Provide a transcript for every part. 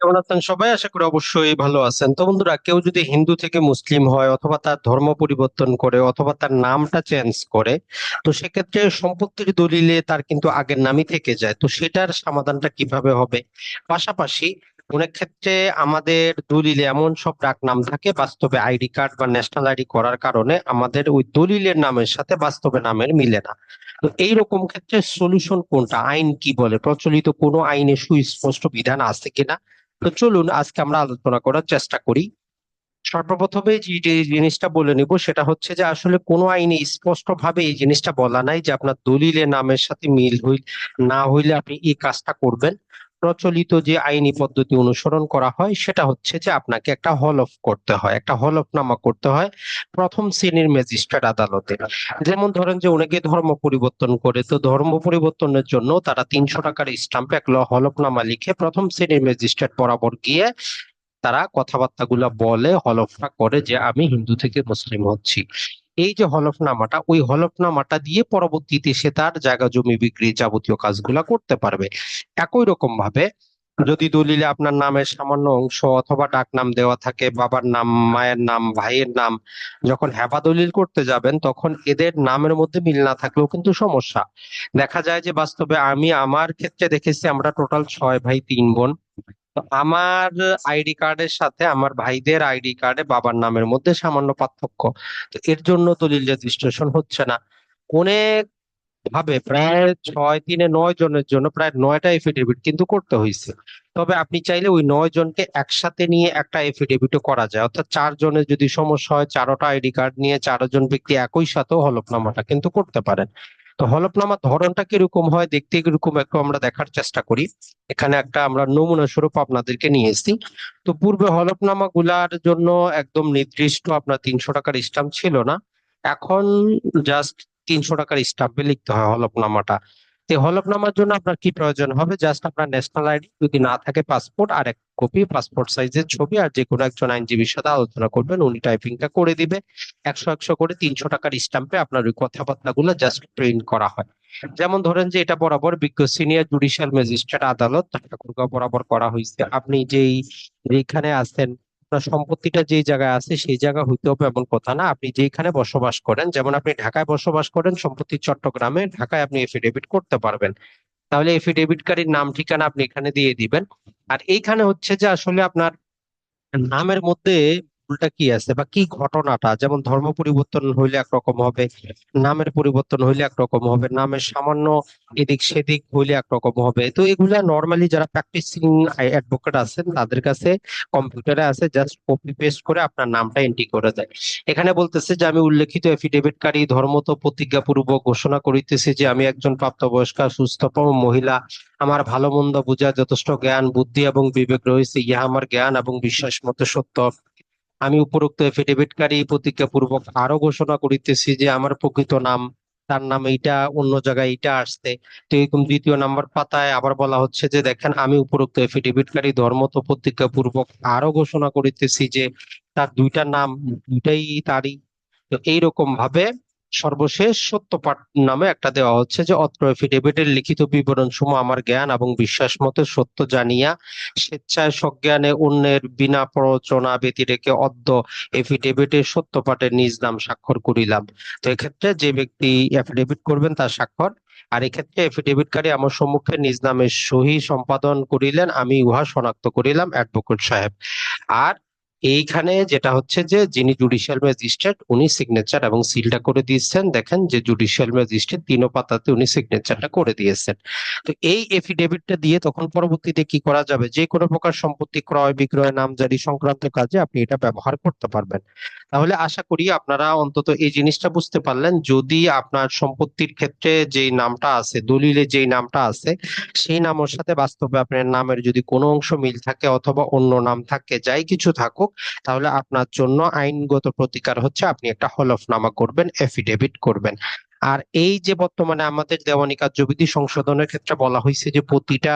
কেমন আছেন সবাই? আশা করি অবশ্যই ভালো আছেন। তো বন্ধুরা, কেউ যদি হিন্দু থেকে মুসলিম হয় অথবা তার ধর্ম পরিবর্তন করে অথবা তার নামটা চেঞ্জ করে, তো সেক্ষেত্রে সম্পত্তির দলিলে তার কিন্তু আগের নামই থেকে যায়। তো সেটার সমাধানটা কীভাবে হবে? পাশাপাশি অনেক ক্ষেত্রে আমাদের দলিলে এমন সব ডাক নাম থাকে, বাস্তবে আইডি কার্ড বা ন্যাশনাল আইডি করার কারণে আমাদের ওই দলিলের নামের সাথে বাস্তবে নামের মিলে না। তো এইরকম ক্ষেত্রে সলিউশন কোনটা? আইন কি বলে? প্রচলিত কোন আইনে সুস্পষ্ট বিধান আছে কিনা? তো চলুন, আজকে আমরা আলোচনা করার চেষ্টা করি। সর্বপ্রথমে যে জিনিসটা বলে নিব, সেটা হচ্ছে যে আসলে কোনো আইনে স্পষ্ট ভাবে এই জিনিসটা বলা নাই যে আপনার দলিলের নামের সাথে মিল হইল না হইলে আপনি এই কাজটা করবেন। প্রচলিত যে আইনি পদ্ধতি অনুসরণ করা হয়, সেটা হচ্ছে যে আপনাকে একটা হল অফ করতে হয়, একটা হলফনামা করতে হয় প্রথম শ্রেণির ম্যাজিস্ট্রেট আদালতে। যেমন ধরেন যে অনেকে ধর্ম পরিবর্তন করে, তো ধর্ম পরিবর্তনের জন্য তারা তিনশো টাকার স্টাম্পে এক ল- হলফনামা লিখে প্রথম শ্রেণির ম্যাজিস্ট্রেট বরাবর গিয়ে তারা কথাবার্তাগুলা বলে হলফটা করে যে আমি হিন্দু থেকে মুসলিম হচ্ছি। এই যে হলফনামাটা, ওই হলফনামাটা দিয়ে পরবর্তীতে সে তার জায়গা জমি বিক্রি যাবতীয় কাজগুলা করতে পারবে। একই রকম ভাবে যদি দলিলে আপনার নামের সামান্য অংশ অথবা ডাক নাম দেওয়া থাকে, বাবার নাম, মায়ের নাম, ভাইয়ের নাম, যখন হেবা দলিল করতে যাবেন, তখন এদের নামের মধ্যে মিল না থাকলেও কিন্তু সমস্যা। দেখা যায় যে বাস্তবে আমি আমার ক্ষেত্রে দেখেছি, আমরা টোটাল ছয় ভাই, তিন বোন। আমার আইডি কার্ডের সাথে আমার ভাইদের আইডি কার্ডে বাবার নামের মধ্যে সামান্য পার্থক্য। তো এর জন্য দলিল রেজিস্ট্রেশন হচ্ছে না। অনেক ভাবে প্রায় ছয় তিনে নয় জনের জন্য প্রায় নয়টা এফিডেভিট কিন্তু করতে হয়েছে তবে আপনি চাইলে ওই নয় জনকে একসাথে নিয়ে একটা এফিডেভিটও করা যায়। অর্থাৎ চার জনের যদি সমস্যা হয়, চারোটা আইডি কার্ড নিয়ে চারজন ব্যক্তি একই সাথেও হলফনামাটা কিন্তু করতে পারেন। তো হলফনামার ধরনটা কীরকম হয়, দেখতে কীরকম একটু আমরা দেখার চেষ্টা করি। এখানে একটা আমরা নমুনা স্বরূপ আপনাদেরকে নিয়ে এসেছি। তো পূর্বে হলফনামা গুলার জন্য একদম নির্দিষ্ট আপনার তিনশো টাকার স্টাম্প ছিল না। এখন জাস্ট তিনশো টাকার স্টাম্পে লিখতে হয় হলফনামাটা। তো হলফনামার জন্য আপনার কি প্রয়োজন হবে? জাস্ট আপনার ন্যাশনাল আইডি যদি না থাকে পাসপোর্ট আর এক কপি পাসপোর্ট সাইজের ছবি, আর যে কোনো একজন আইনজীবীর সাথে আলোচনা করবেন, উনি টাইপিংটা করে দিবে। একশো একশো করে তিনশো টাকার স্টাম্পে আপনার ওই কথাবার্তাগুলো জাস্ট প্রিন্ট করা হয়। যেমন ধরেন যে এটা বরাবর বিজ্ঞ সিনিয়র জুডিশিয়াল ম্যাজিস্ট্রেট আদালত ঠাকুরগাঁও বরাবর করা হয়েছে। আপনি যেই যেখানে আছেন আপনার সম্পত্তিটা যে জায়গায় আছে, সেই জায়গা হইতে হবে এমন কথা না। আপনি যেখানে বসবাস করেন, যেমন আপনি ঢাকায় বসবাস করেন, সম্পত্তি চট্টগ্রামে ঢাকায় আপনি এফিডেভিট করতে পারবেন। তাহলে এফিডেভিটকারীর নাম, ঠিকানা আপনি এখানে দিয়ে দিবেন। আর এইখানে হচ্ছে যে আসলে আপনার নামের মধ্যে ভুলটা কি আছে বা কি ঘটনাটা? যেমন ধর্ম পরিবর্তন হইলে একরকম হবে, নামের পরিবর্তন হইলে একরকম হবে, নামের সামান্য এদিক সেদিক হইলে একরকম হবে। তো এগুলা নর্মালি যারা প্র্যাকটিসিং অ্যাডভোকেট আছেন, তাদের কাছে কম্পিউটারে আছে জাস্ট কপি পেস্ট করে আপনার নামটা এন্ট্রি করে দেয়। এখানে বলতেছে যে, আমি উল্লেখিত এফিডেভিটকারী ধর্মত প্রতিজ্ঞাপূর্বক ঘোষণা করিতেছি যে, আমি একজন প্রাপ্তবয়স্ক, সুস্থতম মহিলা। আমার ভালো মন্দ বোঝার যথেষ্ট জ্ঞান, বুদ্ধি এবং বিবেক রয়েছে। ইহা আমার জ্ঞান এবং বিশ্বাস মতো সত্য। আমি উপরোক্ত এফিডেভিটকারী প্রতিজ্ঞাপূর্বক আরও ঘোষণা করিতেছি যে আমার প্রকৃত নাম, তার নাম এইটা, অন্য জায়গায় এইটা আসতে তো এরকম দ্বিতীয় নাম্বার পাতায় আবার বলা হচ্ছে যে, দেখেন, আমি উপরোক্ত এফিডেভিটকারী ধর্মত প্রতিজ্ঞাপূর্বক আরও ঘোষণা করিতেছি যে, তার দুইটা নাম, দুইটাই তারই। তো এইরকম ভাবে সর্বশেষ সত্যপাঠ নামে একটা দেওয়া হচ্ছে যে, অত্র এফিডেভিটের লিখিত বিবরণ সমূহ আমার জ্ঞান এবং বিশ্বাস মতে সত্য জানিয়া স্বেচ্ছায় সজ্ঞানে অন্যের বিনা প্ররোচনা ব্যতিরেকে অদ্য এফিডেভিটের সত্যপাঠের নিজ নাম স্বাক্ষর করিলাম। তো এক্ষেত্রে যে ব্যক্তি এফিডেভিট করবেন তার স্বাক্ষর। আর এক্ষেত্রে এফিডেভিটকারী আমার সম্মুখে নিজ নামে সহি সম্পাদন করিলেন, আমি উহা শনাক্ত করিলাম, অ্যাডভোকেট সাহেব। আর এইখানে যেটা হচ্ছে যে, যিনি জুডিশিয়াল ম্যাজিস্ট্রেট উনি সিগনেচার এবং সিলটা করে দিয়েছেন। দেখেন যে জুডিশিয়াল ম্যাজিস্ট্রেট তিনও পাতাতে উনি সিগনেচারটা করে দিয়েছেন। তো এই এফিডেভিটটা দিয়ে তখন পরবর্তীতে কি করা যাবে? যে কোনো প্রকার সম্পত্তি ক্রয়, বিক্রয়, নামজারি সংক্রান্ত কাজে আপনি এটা ব্যবহার করতে পারবেন। তাহলে আশা করি আপনারা অন্তত এই জিনিসটা বুঝতে পারলেন। যদি আপনার সম্পত্তির ক্ষেত্রে যেই নামটা আছে, দলিলে যেই নামটা আছে, সেই নামের সাথে বাস্তবে আপনার নামের যদি কোনো অংশ মিল থাকে অথবা অন্য নাম থাকে, যাই কিছু থাকুক তাহলে আপনার জন্য আইনগত প্রতিকার হচ্ছে আপনি একটা হলফনামা করবেন এফিডেভিট করবেন। আর এই যে বর্তমানে আমাদের দেওয়ানি কার্যবিধি সংশোধনের ক্ষেত্রে বলা হয়েছে যে প্রতিটা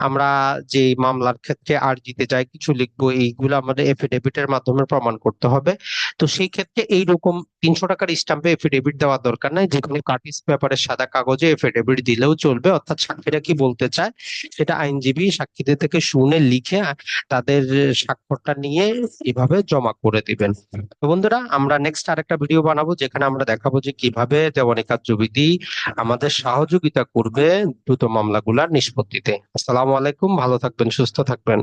আমরা যে মামলার ক্ষেত্রে আর্জিতে যাই, কিছু লিখব, এইগুলো আমাদের এফিডেভিটের মাধ্যমে প্রমাণ করতে হবে। তো সেই ক্ষেত্রে এইরকম তিনশো টাকার স্টাম্পে এফিডেভিট দেওয়ার দরকার নাই যে কোনো কার্টিস পেপারের সাদা কাগজে এফিডেভিট দিলেও চলবে, অর্থাৎ সাক্ষীরা কি বলতে চায় সেটা আইনজীবী সাক্ষীদের থেকে শুনে লিখে তাদের স্বাক্ষরটা নিয়ে এভাবে জমা করে দিবেন। তো বন্ধুরা, আমরা নেক্সট আরেকটা ভিডিও বানাবো, যেখানে আমরা দেখাবো যে কীভাবে দেওয়ানি কার্যবিধি আমাদের সহযোগিতা করবে দ্রুত মামলাগুলার নিষ্পত্তিতে। আসসালামু আলাইকুম ভালো থাকবেন সুস্থ থাকবেন।